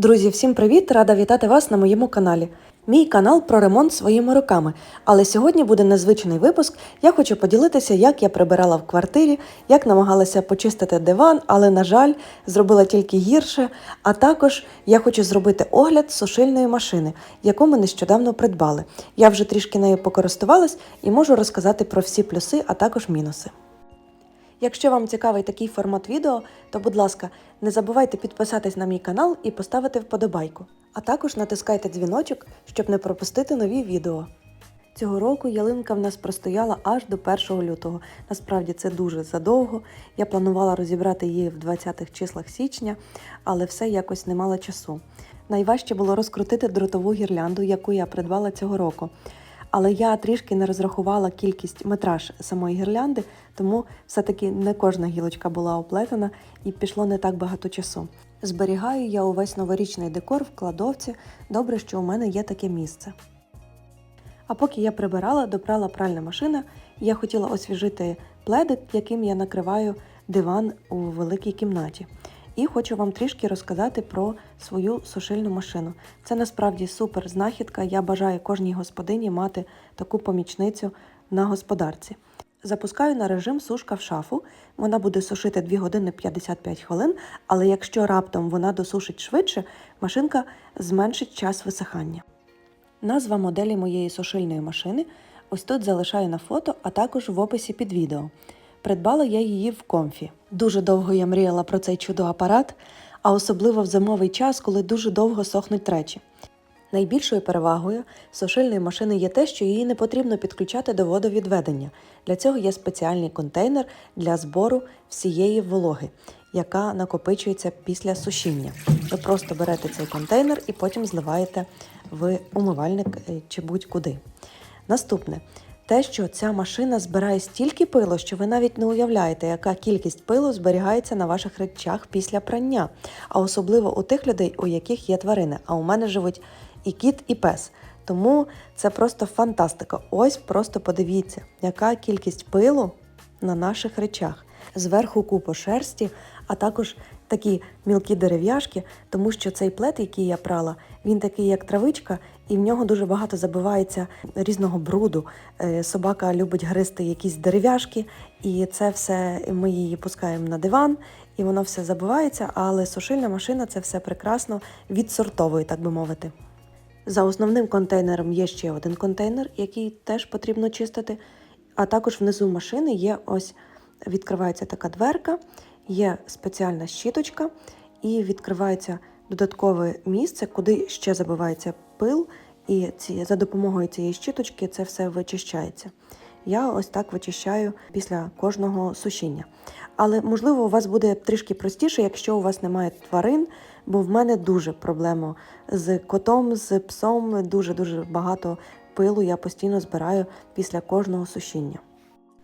Друзі, всім привіт! Рада вітати вас на моєму каналі. Мій канал про ремонт своїми руками. Але сьогодні буде незвичний випуск. Я хочу поділитися, як я прибирала в квартирі, як намагалася почистити диван, але, на жаль, зробила тільки гірше. А також я хочу зробити огляд сушильної машини, яку ми нещодавно придбали. Я вже трішки нею покористувалась і можу розказати про всі плюси, а також мінуси. Якщо вам цікавий такий формат відео, то будь ласка, не забувайте підписатись на мій канал і поставити вподобайку. А також натискайте дзвіночок, щоб не пропустити нові відео. Цього року ялинка в нас простояла аж до 1 лютого. Насправді це дуже задовго. Я планувала розібрати її в 20-х числах січня, але все якось не мало часу. Найважче було розкрутити дротову гірлянду, яку я придбала цього року. Але я трішки не розрахувала кількість метраж самої гірлянди, тому все-таки не кожна гілочка була оплетена і пішло не так багато часу. Зберігаю я увесь новорічний декор в кладовці. Добре, що у мене є таке місце. А поки я прибирала, допрала пральна машина, я хотіла освіжити пледик, яким я накриваю диван у великій кімнаті. І хочу вам трішки розказати про свою сушильну машину. Це насправді супер знахідка. Я бажаю кожній господині мати таку помічницю на господарці. Запускаю на режим сушка в шафу. Вона буде сушити 2 години 55 хвилин, але якщо раптом вона досушить швидше, машинка зменшить час висихання. Назва моделі моєї сушильної машини ось тут залишаю на фото, а також в описі під відео. Придбала я її в комфі. Дуже довго я мріяла про цей чудо-апарат, а особливо в зимовий час, коли дуже довго сохнуть речі. Найбільшою перевагою сушильної машини є те, що її не потрібно підключати до водовідведення. Для цього є спеціальний контейнер для збору всієї вологи, яка накопичується після сушіння. Ви просто берете цей контейнер і потім зливаєте в умивальник е, чи будь-куди. Наступне. Те, що ця машина збирає стільки пилу, що ви навіть не уявляєте, яка кількість пилу зберігається на ваших речах після прання, а особливо у тих людей, у яких є тварини. А у мене живуть і кіт, і пес. Тому це просто фантастика. Ось просто подивіться, яка кількість пилу на наших речах. Зверху купа шерсті, а також такі мілкі дерев'яшки, тому що цей плед, який я прала, він такий, як травичка, і в нього дуже багато забивається різного бруду. Е, Собака любить гризти якісь дерев'яшки, і це все ми її пускаємо на диван, і воно все забивається, але сушильна машина це все прекрасно відсортовує, так би мовити. За основним контейнером є ще один контейнер, який теж потрібно чистити. А також внизу машини є ось відкривається така дверка, є спеціальна щіточка, і відкривається додаткове місце, куди ще забивається пил, і ці, за допомогою цієї щіточки це все вичищається. Я ось так вичищаю після кожного сушіння. Але можливо у вас буде трішки простіше, якщо у вас немає тварин, бо в мене дуже проблема з котом, з псом, дуже дуже багато пилу я постійно збираю після кожного сушіння.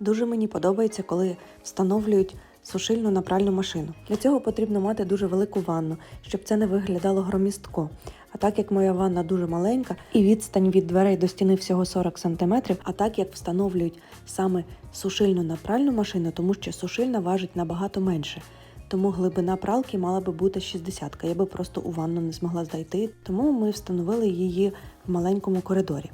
Дуже мені подобається, коли встановлюють сушильну на пральну машину. Для цього потрібно мати дуже велику ванну, щоб це не виглядало громістко. А так як моя ванна дуже маленька і відстань від дверей до стіни всього 40 см, а так як встановлюють саме сушильну на пральну машину, тому що сушильна важить набагато менше. Тому глибина пралки мала би бути 60 Я би просто у ванну не змогла зайти, тому ми встановили її в маленькому коридорі.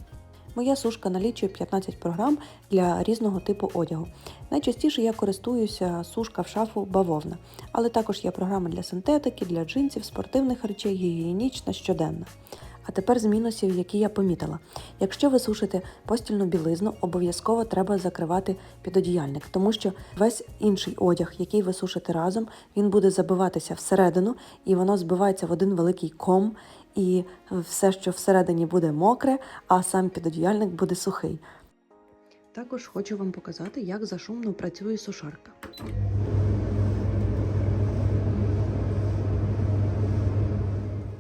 Моя сушка налічує 15 програм для різного типу одягу. Найчастіше я користуюся сушка в шафу бавовна, але також є програми для синтетики, для джинсів, спортивних речей, гігієнічна, щоденна. А тепер з мінусів, які я помітила. Якщо ви сушите постільну білизну, обов'язково треба закривати підодіяльник, тому що весь інший одяг, який ви сушите разом, він буде забиватися всередину, і воно збивається в один великий ком, і все, що всередині буде мокре, а сам підодіяльник буде сухий. Також хочу вам показати, як зашумно працює сушарка.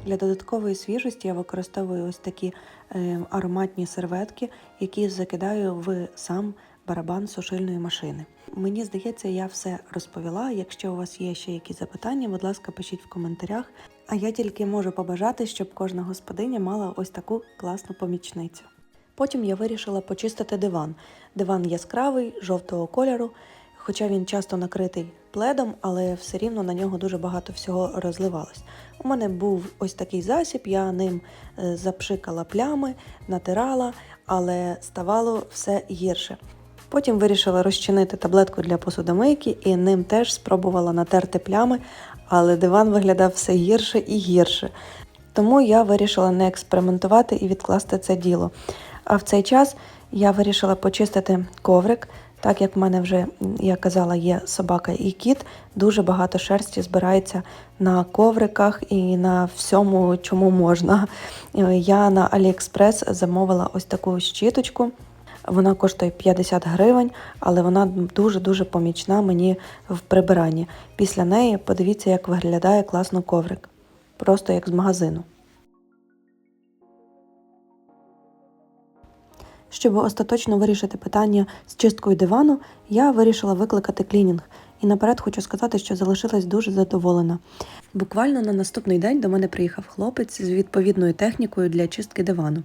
Для додаткової свіжості я використовую ось такі е, ароматні серветки, які закидаю в сам барабан сушильної машини. Мені здається, я все розповіла. Якщо у вас є ще якісь запитання, будь ласка, пишіть в коментарях. А я тільки можу побажати, щоб кожна господиня мала ось таку класну помічницю. Потім я вирішила почистити диван. Диван яскравий, жовтого кольору, хоча він часто накритий пледом, але все рівно на нього дуже багато всього розливалось. У мене був ось такий засіб, я ним е, запшикала плями, натирала, але ставало все гірше. Потім вирішила розчинити таблетку для посудомийки і ним теж спробувала натерти плями, але диван виглядав все гірше і гірше. Тому я вирішила не експериментувати і відкласти це діло. А в цей час я вирішила почистити коврик, так як в мене вже, я казала, є собака і кіт, дуже багато шерсті збирається на ковриках і на всьому, чому можна. Я на AliExpress замовила ось таку щіточку. Вона коштує 50 гривень, але вона дуже-дуже помічна мені в прибиранні. Після неї подивіться, як виглядає класно коврик. Просто як з магазину. Щоб остаточно вирішити питання з чисткою дивану, я вирішила викликати клінінг. І наперед хочу сказати, що залишилась дуже задоволена. Буквально на наступний день до мене приїхав хлопець з відповідною технікою для чистки дивану.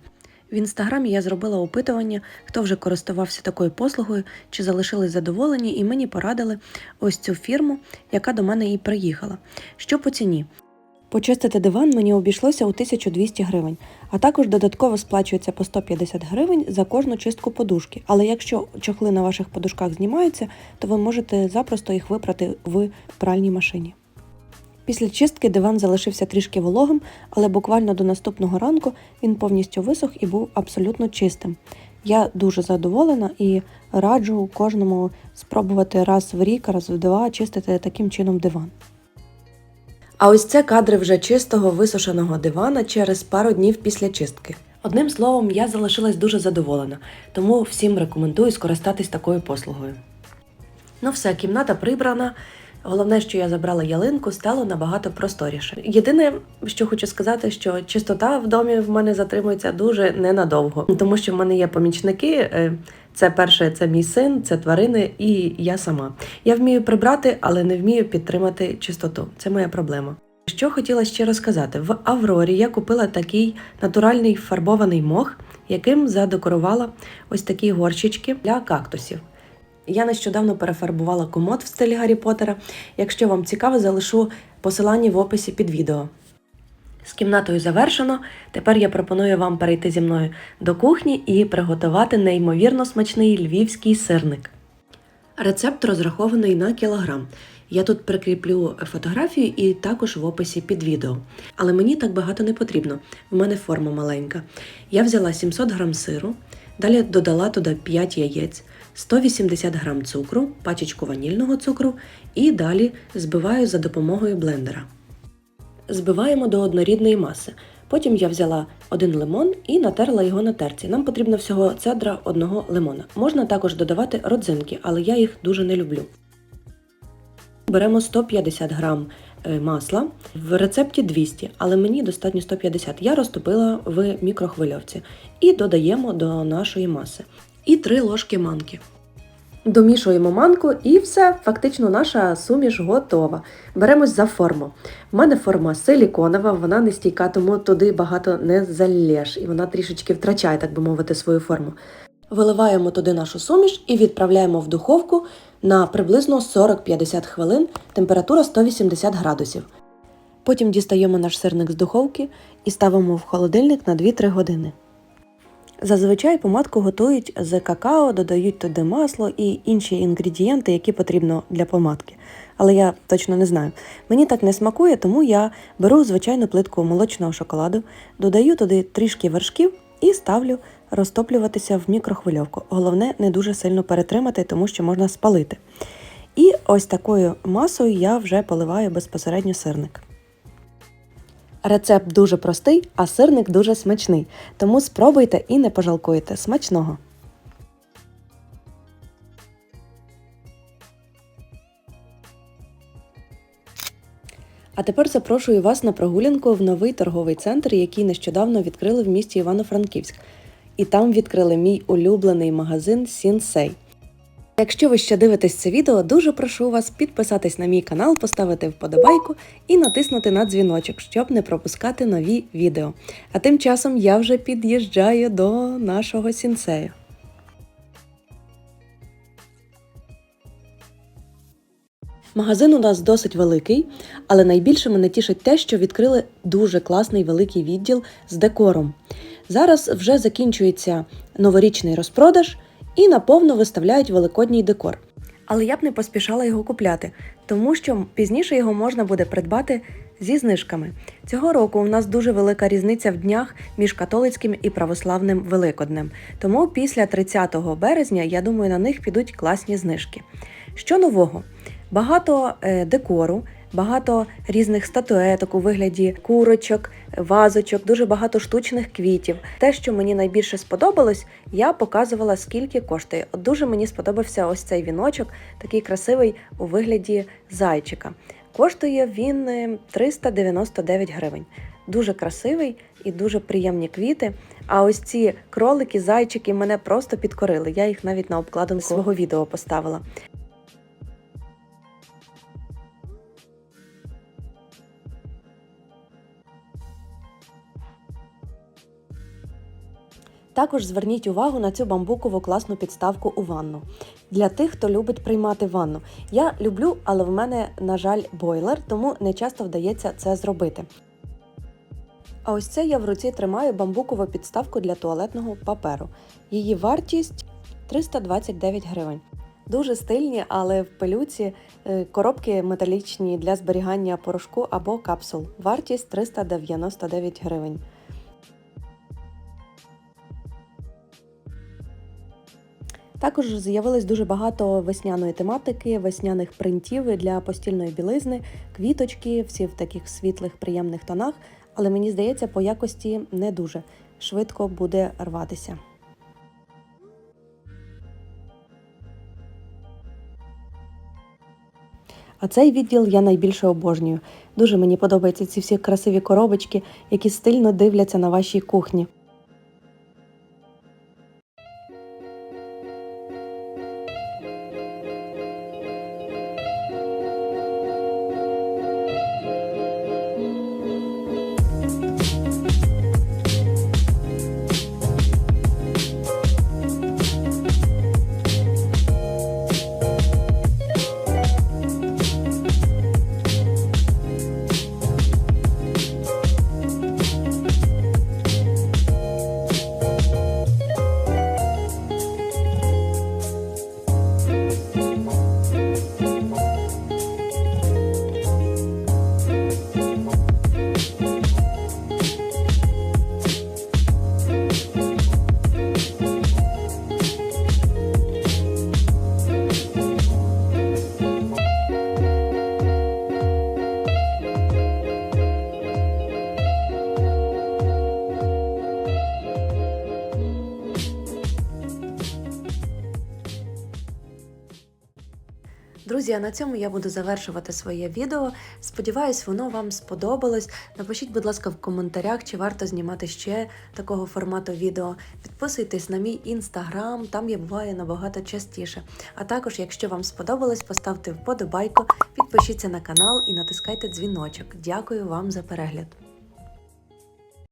В інстаграмі я зробила опитування, хто вже користувався такою послугою, чи залишились задоволені, і мені порадили ось цю фірму, яка до мене і приїхала. Що по ціні? Почистити диван мені обійшлося у 1200 гривень, а також додатково сплачується по 150 гривень за кожну чистку подушки. Але якщо чохли на ваших подушках знімаються, то ви можете запросто їх випрати в пральній машині. Після чистки диван залишився трішки вологим, але буквально до наступного ранку він повністю висох і був абсолютно чистим. Я дуже задоволена і раджу кожному спробувати раз в рік, раз в два чистити таким чином диван. А ось це кадри вже чистого висушеного дивана через пару днів після чистки. Одним словом, я залишилась дуже задоволена, тому всім рекомендую скористатись такою послугою. Ну все, кімната прибрана. Головне, що я забрала ялинку, стало набагато просторіше. Єдине, що хочу сказати, що чистота в домі в мене затримується дуже ненадовго, тому що в мене є помічники. е, Це перше, це мій син, це тварини, і я сама. Я вмію прибрати, але не вмію підтримати чистоту. Це моя проблема. Що хотіла ще розказати, в Аврорі я купила такий натуральний фарбований мох, яким задекорувала ось такі горщички для кактусів. Я нещодавно перефарбувала комод в стилі Гаррі Поттера. Якщо вам цікаво, залишу посилання в описі під відео. З кімнатою завершено. Тепер я пропоную вам перейти зі мною до кухні і приготувати неймовірно смачний львівський сирник. Рецепт розрахований на кілограм. Я тут прикріплю фотографію і також в описі під відео. Але мені так багато не потрібно. В мене форма маленька. Я взяла 700 грам сиру, далі додала туди 5 яєць, 180 грам цукру, пачечку ванільного цукру і далі збиваю за допомогою блендера. Збиваємо до однорідної маси. Потім я взяла один лимон і натерла його на терці. Нам потрібно всього цедра одного лимона. Можна також додавати родзинки, але я їх дуже не люблю. Беремо 150 грам е, масла, в рецепті 200, але мені достатньо 150. Я розтопила в мікрохвильовці і додаємо до нашої маси. І 3 ложки манки. Домішуємо манку і все, фактично наша суміш готова. Беремось за форму. У мене форма силіконова, вона не стійка, тому туди багато не залєш, і вона трішечки втрачає, так би мовити, свою форму. Виливаємо туди нашу суміш і відправляємо в духовку на приблизно 40-50 хвилин, температура 180 градусів. Потім дістаємо наш сирник з духовки і ставимо в холодильник на 2-3 години. Зазвичай помадку готують з какао, додають туди масло і інші інгредієнти, які потрібно для помадки. Але я точно не знаю. Мені так не смакує, тому я беру звичайну плитку молочного шоколаду, додаю туди трішки вершків і ставлю розтоплюватися в мікрохвильовку. Головне, не дуже сильно перетримати, тому що можна спалити. І ось такою масою я вже поливаю безпосередньо сирник. Рецепт дуже простий, а сирник дуже смачний. Тому спробуйте і не пожалкуйте. Смачного! А тепер запрошую вас на прогулянку в новий торговий центр, який нещодавно відкрили в місті Івано-Франківськ. І там відкрили мій улюблений магазин Сінсей. Якщо ви ще дивитесь це відео, дуже прошу вас підписатись на мій канал, поставити вподобайку і натиснути на дзвіночок, щоб не пропускати нові відео. А тим часом я вже під'їжджаю до нашого сінсею. Магазин у нас досить великий, але найбільше мене тішить те, що відкрили дуже класний великий відділ з декором. Зараз вже закінчується новорічний розпродаж і наповно виставляють великодній декор. Але я б не поспішала його купляти, тому що пізніше його можна буде придбати зі знижками. Цього року у нас дуже велика різниця в днях між католицьким і православним Великоднем. Тому після 30 березня, я думаю, на них підуть класні знижки. Що нового? Багато е, декору, багато різних статуеток у вигляді курочок, вазочок, дуже багато штучних квітів. Те, що мені найбільше сподобалось, я показувала, скільки коштує. От дуже мені сподобався ось цей віночок, такий красивий у вигляді зайчика. Коштує він е, 399 гривень. Дуже красивий і дуже приємні квіти. А ось ці кролики, зайчики мене просто підкорили. Я їх навіть на обкладинку свого відео поставила. Також зверніть увагу на цю бамбукову класну підставку у ванну. Для тих, хто любить приймати ванну. Я люблю, але в мене, на жаль, бойлер, тому не часто вдається це зробити. А ось це я в руці тримаю бамбукову підставку для туалетного паперу. Її вартість 329 гривень. Дуже стильні, але в пилюці е, коробки металічні для зберігання порошку або капсул. Вартість 399 гривень. Також з'явилось дуже багато весняної тематики, весняних принтів для постільної білизни, квіточки, всі в таких світлих, приємних тонах, але мені здається, по якості не дуже швидко буде рватися. А цей відділ я найбільше обожнюю. Дуже мені подобаються ці всі красиві коробочки, які стильно дивляться на вашій кухні. Друзі, на цьому я буду завершувати своє відео. Сподіваюсь, воно вам сподобалось. Напишіть, будь ласка, в коментарях, чи варто знімати ще такого формату відео. Підписуйтесь на мій інстаграм, там я буваю набагато частіше. А також, якщо вам сподобалось, поставте вподобайку, підпишіться на канал і натискайте дзвіночок. Дякую вам за перегляд.